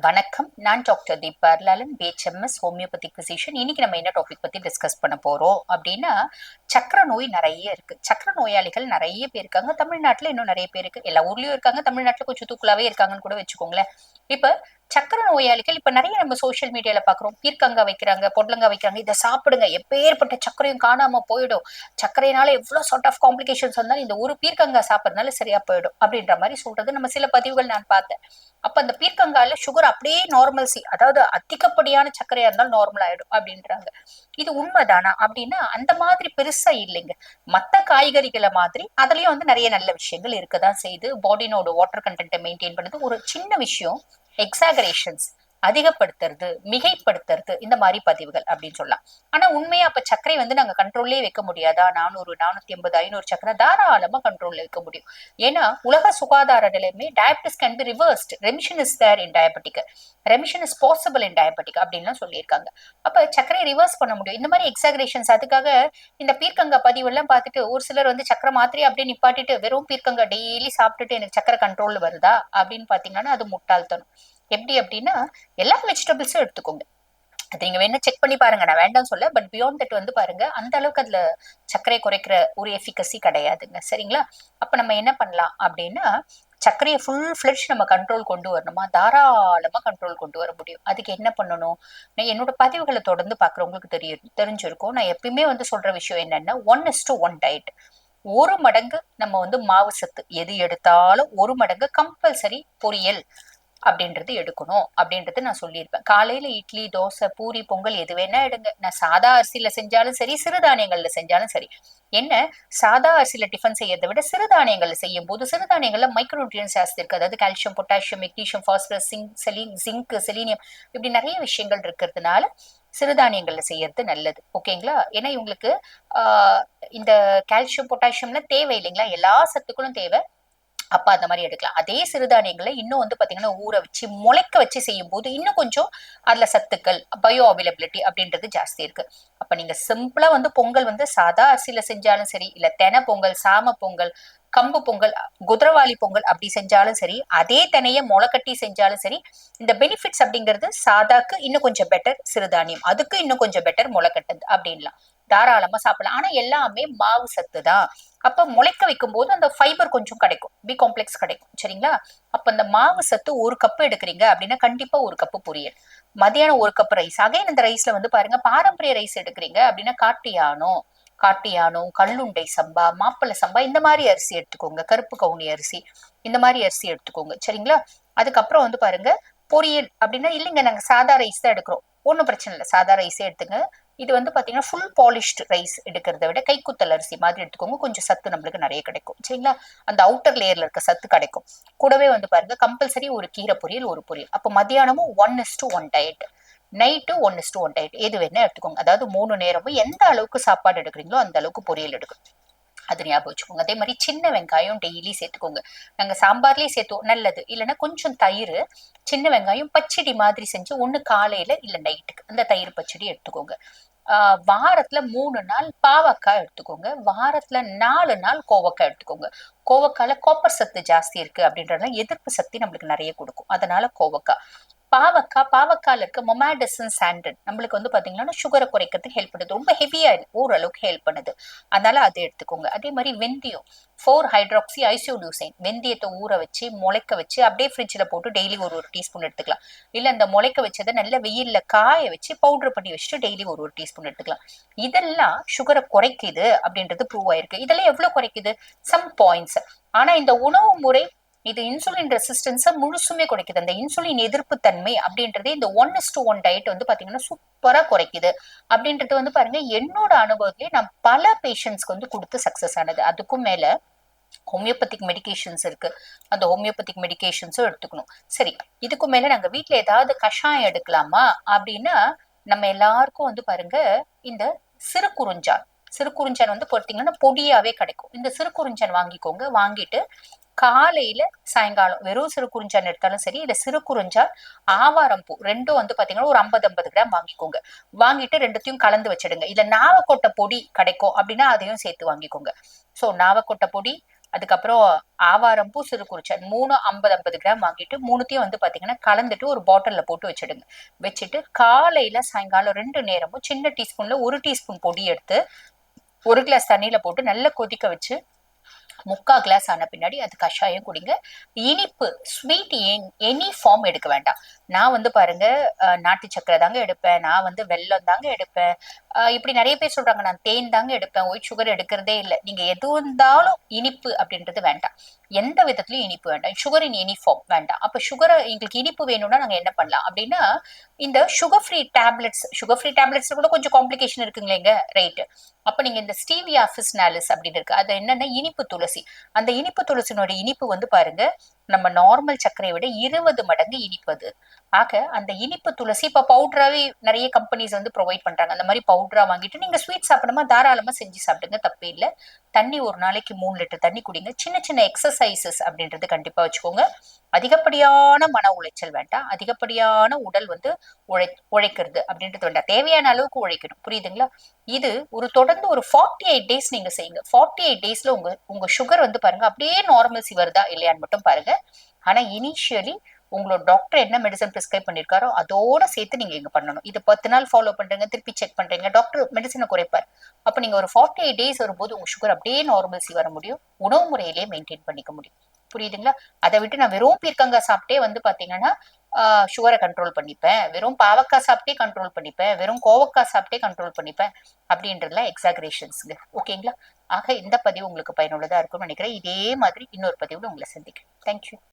வணக்கம். நான் doctor Deepa BHMS homeopathic physician இன்னைக்கு நம்ம என்ன டாபிக் பத்தி டிஸ்கஸ் பண்ண போறோம் அப்படின்னா சக்கர நோய் நிறைய இருக்கு. சக்கர நோயாளிகள் நிறைய பேர் இருக்காங்க. தமிழ்நாட்டுல இன்னும் நிறைய பேர் இருக்கு. எல்லா ஊர்லயும் இருக்காங்க. தமிழ்நாட்டுல கொஞ்சம் தூக்கலாவே இருக்காங்கன்னு கூட வச்சுக்கோங்களேன். இப்ப சக்கர நோயாளிகள் இப்ப நிறைய நம்ம சோஷியல் மீடியால பாக்குறோம் பீர்க்கங்கா வைக்கிறாங்க பொடலங்கா வைக்கிறாங்க. இதை சாப்பிடுங்க. எப்பேற்பட்ட சக்கரையும் காணாம போயிடும். சக்கரையினால எவ்வளவு சார்ட் ஆஃப் காம்ப்ளிகேஷன்ஸ் வந்தாலும் இந்த ஒரு பீர்க்கங்கா சாப்பிட்றதுனால சரியா போயிடும் அப்படின்ற மாதிரி சொல்றது நம்ம சில பதிவுகள் நான் பார்த்தேன். அப்ப அந்த பீர்க்கங்கால சுகர் அப்படியே நார்மல்சி அதாவது அதிகப்படியான சர்க்கரையா இருந்தாலும் நார்மல் ஆயிடும் அப்படின்றாங்க. இது உண்மைதானா? அப்படின்னா அந்த மாதிரி பெருசா இல்லைங்க. மத்த காய்கறிகளை மாதிரி அதுலயும் வந்து நிறைய நல்ல விஷயங்கள் இருக்கதான் செய்யுது. பாடினோட வாட்டர் கண்டென்ட்டை மெயின்டைன் பண்ணுறது ஒரு சின்ன விஷயம் எக்ஸாகரேஷன்ஸ் அதிகப்படுத்துறது மிகைப்படுத்துறது இந்த மாதிரி பதிவுகள் அப்படின்னு சொல்லலாம். ஆனா உண்மையா அப்ப சர்க்கரை வந்து நாங்க கண்ட்ரோல்லே வைக்க முடியாதா? நானூறு நானூத்தி ஐம்பது ஐநூறு சக்கரை தாராளமா கண்ட்ரோல்ல வைக்க முடியும். ஏன்னா உலக சுகாதார நிலையமே diabetes can be reversed remission is there in diabetic remission is possible in diabetic அப்படின்லாம் சொல்லியிருக்காங்க. அப்ப சர்க்கரையை ரிவர்ஸ் பண்ண முடியும். இந்த மாதிரி எக்ஸாகரேஷன்ஸ் அதுக்காக இந்த பீர்க்கங்கா பதிவெல்லாம் பார்த்துட்டு ஒரு சிலர் வந்து சக்கரை மாத்திரை அப்படியே நிப்பாட்டிட்டு வெறும் பீர்க்கங்கா டெய்லி சாப்பிட்டுட்டு எனக்கு சக்கரை கண்ட்ரோல் வருதா அப்படின்னு பாத்தீங்கன்னா அது முட்டாள்தனம். எப்படி அப்படின்னா எல்லா வெஜிடபிள்ஸும் எடுத்துக்கோங்க. அது நீங்க வேணா செக் பண்ணி பாருங்க. நான் வேண்டாம் சொல்ல பட் பியாண்ட் தட் வந்து பாருங்க அந்த அளவுக்கு அதுல சர்க்கரை குறைக்கிற ஒரு எஃபிகசி கிடையாதுங்க. சரிங்களா? அப்ப நம்ம என்ன பண்ணலாம் அப்படின்னா சர்க்கரையை ஃபுல் ஃபிளட்ஜ் நம்ம கண்ட்ரோல் கொண்டு வரணுமா? தாராளமா கண்ட்ரோல் கொண்டு வர முடியும். அதுக்கு என்ன பண்ணணும்? நான் என்னோட பதிவுகளை தொடர்ந்து பாக்குறவங்களுக்கு தெரியும் தெரிஞ்சிருக்கும். நான் எப்பயுமே வந்து சொல்ற விஷயம் என்னன்னா one is to one diet ஒரு மடங்கு நம்ம வந்து மாவு சத்து. எது எடுத்தாலும் ஒரு மடங்கு கம்பல்சரி பொரியல். அப்படின்றது எடுக்கணும். அப்படின்றது நான் சொல்லியிருப்பேன். காலையில இட்லி தோசை பூரி பொங்கல் எது வேணா எடுங்க. நான் சாதா அரிசியில செஞ்சாலும் சரி சிறுதானியங்கள்ல செஞ்சாலும் சரி. என்ன? சாதா அரிசியில டிஃபன் செய்யறதை விட சிறுதானியங்கள்ல செய்யும் போது சிறுதானியங்கள்ல மைக்ரோநியூட்ரியன்ஸ் ஜாஸ்தி இருக்கு. அதாவது கால்சியம் பொட்டாசியம் மெக்னீஷியம் பாஸ்பரஸ் சிங் செலி ஜிங்க் செலீனியம் இப்படி நிறைய விஷயங்கள் இருக்கிறதுனால சிறுதானியங்கள்ல செய்யறது நல்லது. ஓகேங்களா? ஏன்னா இவங்களுக்கு இந்த கால்சியம் பொட்டாசியம்லாம் தேவை இல்லைங்களா எல்லா சத்துக்களும் தேவை. அப்ப அந்த மாதிரி எடுக்கலாம். அதே சிறுதானியங்களை இன்னும் வந்து பாத்தீங்கன்னா ஊற வச்சு முளைக்க வச்சு செய்யும் போது இன்னும் கொஞ்சம் அதுல சத்துக்கள் பயோ அவைலபிலிட்டி அப்படின்றது ஜாஸ்தி இருக்கு. அப்ப நீங்க சிம்பிளா வந்து பொங்கல் வந்து சாதா அரிசியில செஞ்சாலும் சரி இல்ல தென பொங்கல் சாம பொங்கல் கம்பு பொங்கல் குதிரவாளி பொங்கல் அப்படி செஞ்சாலும் சரி அதே தினைய முளைக்கட்டி செஞ்சாலும் சரி இந்த பெனிஃபிட்ஸ் அப்படிங்கிறது சாதாக்கு இன்னும் கொஞ்சம் பெட்டர் சிறுதானியம் அதுக்கு இன்னும் கொஞ்சம் பெட்டர் முளைக்கட்டுது அப்படின்லாம். தாராளமா சாப்பிடலாம். ஆனா எல்லாமே மாவு சத்து தான். அப்ப முளைக்க வைக்கும் போது அந்த ஃபைபர் கொஞ்சம் கிடைக்கும். பி காம்ப்ளெக்ஸ் கிடைக்கும். சரிங்களா? அப்ப அந்த மாவு சத்து ஒரு கப்பு எடுக்கிறீங்க அப்படின்னா கண்டிப்பா ஒரு கப்பு பொரியல். மதியானம் ஒரு கப் ரைஸ் அகைன் இந்த ரைஸ்ல வந்து பாருங்க பாரம்பரிய ரைஸ் எடுக்கிறீங்க அப்படின்னா காட்டியானோ காட்டியானோ கல்லுண்டை சம்பா மாப்பிள்ளை சம்பா இந்த மாதிரி அரிசி எடுத்துக்கோங்க. கருப்பு கவுனி அரிசி இந்த மாதிரி அரிசி எடுத்துக்கோங்க. சரிங்களா? அதுக்கப்புறம் வந்து பாருங்க பொரியல் அப்படின்னா இல்லைங்க நாங்க சாதா ரைஸ் தான் எடுக்கிறோம். ஒன்றும் பிரச்சனை இல்லை. சாதா ரைஸே எடுத்துங்க. இது வந்து பாத்தீங்கன்னா ஃபுல் பாலிஷ்டு ரைஸ் எடுக்கிறத விட கைக்குத்தல் அரிசி மாதிரி எடுத்துக்கோங்க. கொஞ்சம் சத்து நம்மளுக்கு நிறைய கிடைக்கும். சரிங்களா? அந்த அவுட்டர் லேயர்ல இருக்க சத்து கிடைக்கும். கூடவே வந்து பாருங்க கம்பல்சரி ஒரு கீரை பொரியல் ஒரு பொரியல். அப்போ மத்தியானமும் one is to one diet night one is to one diet எது வேணா எடுத்துக்கோங்க. அதாவது மூணு நேரமும் எந்த அளவுக்கு சாப்பாடு எடுக்கிறீங்களோ அந்த அளவுக்கு பொரியல் எடுக்கணும். அது ஞாபகம் வச்சுக்கோங்க. அதே மாதிரி சின்ன வெங்காயம் டெய்லி சேர்த்துக்கோங்க. நாங்கள் சாம்பார்லேயே சேர்த்துவோம் நல்லது. இல்லைன்னா கொஞ்சம் தயிர் சின்ன வெங்காயம் பச்சடி மாதிரி செஞ்சு ஒண்ணு காலையில இல்ல நைட்டுக்கு. அந்த தயிர் பச்சடி எடுத்துக்கோங்க. ஆஹ் வாரத்துல மூணு நாள் பாவக்காய் எடுத்துக்கோங்க. வாரத்துல நாலு நாள் கோவக்காய் எடுத்துக்கோங்க. கோவக்கால கோப்பர் சத்து ஜாஸ்தி இருக்கு அப்படின்றதுனால எதிர்ப்பு சக்தி நம்மளுக்கு நிறைய கொடுக்கும். அதனால கோவக்காய். பாவக்காய் பாவக்காயில் இருக்க மொமாடசன் சாண்டன் நம்மளுக்கு வந்து பார்த்தீங்கன்னா சுகரை குறைக்கிறதுக்கு ஹெல்ப் பண்ணுது. ரொம்ப ஹெவியா ஓரளவுக்கு ஹெல்ப் பண்ணுது. அதனால அதை எடுத்துக்கோங்க. அதே மாதிரி வெந்தயம். ஃபோர் ஹைட்ராக்சி ஐசோடியூசைன் வெந்தயத்தை ஊற வச்சு முளைக்க வச்சு அப்படியே ஃப்ரிட்ஜில் போட்டு டெய்லி ஒரு ஒரு டீஸ்பூன் எடுத்துக்கலாம். இல்லை அந்த முளைக்க வச்சதை நல்ல வெயிலில் காய வச்சு பவுடர் பண்ணி வச்சுட்டு டெய்லி ஒரு ஒரு டீஸ்பூன் எடுத்துக்கலாம். இதெல்லாம் சுகரை குறைக்குது அப்படின்றது ப்ரூவ் ஆயிருக்கு. இதெல்லாம் எவ்வளோ குறைக்குது? சம் பாயிண்ட்ஸ் ஆனால் இந்த உணவு முறை இது இன்சுலின் ரெசிஸ்டன்ஸை முழுசுமே குறைக்குது. அந்த இன்சுலின் எதிர்ப்பு தன்மை அப்படின்றதே இந்த one is to one diet வந்து பாத்தீங்கன்னா சூப்பரா குறைக்குது. அப்படின்றது வந்து பாருங்க என்னோட அனுபவத்திலே நான் பல பேஷண்ட்ஸ்க்கு வந்து கொடுத்து சக்சஸ் ஆனது. அதுக்கும் மேல ஹோமியோபதிக் மெடிகேஷன்ஸ் இருக்கு. அந்த ஹோமியோபதிக் மெடிகேஷன்ஸும் எடுத்துக்கணும். சரி இதுக்கு மேல நாங்க வீட்டுல ஏதாவது கஷாயம் எடுக்கலாமா? அப்படின்னா நம்ம எல்லாருக்கும் வந்து பாருங்க இந்த சிறு குறுஞ்சால் சிறு குறிஞ்சான் வந்து பொறுத்தீங்கன்னா பொடியாவே கிடைக்கும். இந்த சிறு குறிஞ்சான் வாங்கிக்கோங்க. வாங்கிட்டு காலையில சாயங்காலம் வெறும் சிறு குறிஞ்சான் எடுத்தாலும் சரி இல்ல சிறு குறிஞ்சான் ஆவாரம் பூ ரெண்டும் வந்து பாத்தீங்கன்னா ஒரு ஐம்பது ஐம்பது கிராம் வாங்கிக்கோங்க. வாங்கிட்டு ரெண்டுத்தையும் கலந்து வச்சிடுங்க. இல்ல நாவக்கொட்டை பொடி கிடைக்கும் அப்படின்னா அதையும் சேர்த்து வாங்கிக்கோங்க. சோ நாவக்கொட்டை பொடி அதுக்கப்புறம் ஆவாரம்பூ சிறுகுறிச்சல் மூணு ஐம்பது ஐம்பது கிராம் வாங்கிட்டு மூணுத்தையும் வந்து பாத்தீங்கன்னா கலந்துட்டு ஒரு பாட்டில்ல போட்டு வச்சிடுங்க. வச்சுட்டு காலையில சாயங்காலம் ரெண்டு நேரமும் சின்ன டீஸ்பூன்ல ஒரு டீஸ்பூன் பொடி எடுத்து ஒரு கிளாஸ் தண்ணியில போட்டு நல்லா கொதிக்க வச்சு முக்கா கிளாஸ் ஆன பின்னாடி அது கஷாயம் குடிங்க. இனிப்பு ஸ்வீட் எனி ஃபார்ம் எடுக்க வேண்டாம். நான் வந்து பாருங்க நாட்டு சக்கரை தாங்க எடுப்பேன். நான் வந்து வெள்ளம் தாங்க எடுப்பேன். இப்படி நிறைய பேர் சொல்றாங்க நான் தேன் தாங்க எடுப்பேன். ஒயிட் சுகர் எடுக்கிறதே இல்லை. நீங்க எது இருந்தாலும் இனிப்பு அப்படின்றது வேண்டாம். எந்த விதத்துலயும் இனிப்பு வேண்டாம். சுகர் இன் யூனிஃபார்ம் வேண்டாம். அப்ப சுகரை எங்களுக்கு இனிப்பு வேணும்னா நாங்க என்ன பண்ணலாம்? அப்படின்னா இந்த sugar free tablets sugar free tablets கூட கொஞ்சம் காம்ப்ளிகேஷன் இருக்குங்களேங்க ரைட்டு அப்ப நீங்க இந்த ஸ்டீவியா ஃபிஸ்னாலிஸ் அப்படின்னு இருக்கு. அது என்னன்னா இனிப்பு துளசி. அந்த இனிப்பு துளசினோட இனிப்பு வந்து பாருங்க நம்ம நார்மல் சர்க்கரையை விட இருபது மடங்கு இனிப்பது ஆக அந்த இனிப்பு துளசி இப்ப பவுடராவே நிறைய கம்பெனிஸ் வந்து ப்ரொவைட் பண்றாங்க. அந்த மாதிரி பவுடரா வாங்கிட்டு நீங்க ஸ்வீட் சாப்பிடணுமா தாராளமா செஞ்சு சாப்பிடுங்க தப்பே இல்லை. தண்ணி ஒரு நாளைக்கு மூணு லிட்டர் தண்ணி குடிங்க. சின்ன சின்ன எக்ஸசைசஸ் அப்படின்றது கண்டிப்பா வச்சுக்கோங்க. அதிகப்படியான மன உளைச்சல் வேண்டாம். அதிகப்படியான உடல் வந்து உழை உழைக்கிறது அப்படின்றது வேண்டாம். தேவையான அளவுக்கு உழைக்கணும். புரியுதுங்களா? இது ஒரு தொடர்ந்து ஒரு ஃபார்ட்டி எயிட் டேஸ் நீங்க செய்யுங்க. ஃபார்ட்டி எயிட் டேஸ்ல உங்க உங்க சுகர் வந்து பாருங்க அப்படியே நார்மல்சி வருதா இல்லையான்னு மட்டும் பாருங்க. ஆனால் இனிஷியலி உங்களோட டாக்டர் என்ன மெடிசன் ப்ரிஸ்கிரைப் பண்ணிருக்காரோ அதோட சேர்த்து நீங்க இங்க பண்ணணும். இது பத்து நாள் ஃபாலோ பண்றீங்க திருப்பி செக் பண்றீங்க டாக்டர் மெடிசனை குறைப்பார். அப்ப நீங்க ஒரு ஃபார்ட்டி எயிட் டேஸ் வரும்போது உங்கள் சுகர் அப்படியே நார்மல்சி வர முடியும். உணவு முறையிலேயே மெயின்டைன் பண்ணிக்க முடியும். புரியுதுங்களா? அதை விட்டு நான் வெறும் பீர்க்கங்காய் சாப்பிட்டே வந்து பாத்தீங்கன்னா சுகரை கண்ட்ரோல் பண்ணிப்பேன். வெறும் பாவக்காய் சாப்பிட்டே கண்ட்ரோல் பண்ணிப்பேன். வெறும் கோவக்காய் சாப்பிட்டே கண்ட்ரோல் பண்ணிப்பேன். அப்படின்றதுலாம் எக்ஸாகரேஷன்ஸ்ங்க ஓகேங்களா ஆக இந்த பதிவு உங்களுக்கு பயனுள்ளதா இருக்கும்னு நினைக்கிறேன். இதே மாதிரி இன்னொரு பதிவில் உங்களை சந்திக்கிறேன். தேங்க்யூ